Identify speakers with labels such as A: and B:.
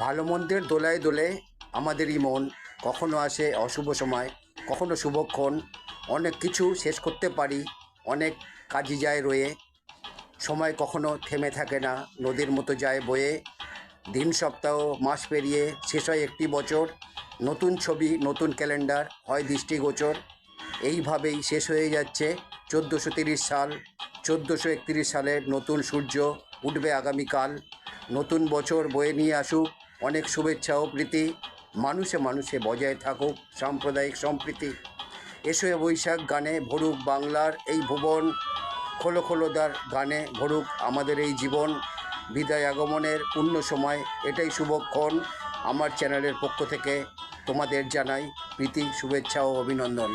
A: ভালো মন্দের দোলায় দোলে আমাদেরই মন, কখনো আসে অশুভ সময়, কখনো শুভক্ষণ অনেক কিছু শেষ করতে পারি, অনেক কাজে যায় রয়ে। সময় কখনো থেমে থাকে না, নদীর মতো যায় বয়ে। দিন সপ্তাহ, মাস পেরিয়ে, শেষ হয় একটি বছর। নতুন ছবি, নতুন ক্যালেন্ডার, হয় দৃষ্টিগোচর এইভাবেই শেষ হয়ে যাচ্ছে চোদ্দোশো তিরিশ সাল। চোদ্দোশো একত্রিশ সালের নতুন সূর্য উঠবে আগামীকাল। নতুন বছর বয়ে নিয়ে আসুক অনেক শুভেচ্ছা ও প্রীতি। মানুষে মানুষে বজায় থাকুক সাম্প্রদায়িক সম্প্রীতি। এসো এ বৈশাখ গানে ভরুক বাংলার এই ভুবন। খোলো খোলোদার গানে ভরুক আমাদের এই জীবন। বিদায় আগমনের পূর্ণ সময়, এটাই শুভক্ষণ আমার চ্যানেলের পক্ষ থেকে তোমাদের জানাই প্রীতি, শুভেচ্ছা ও অভিনন্দন।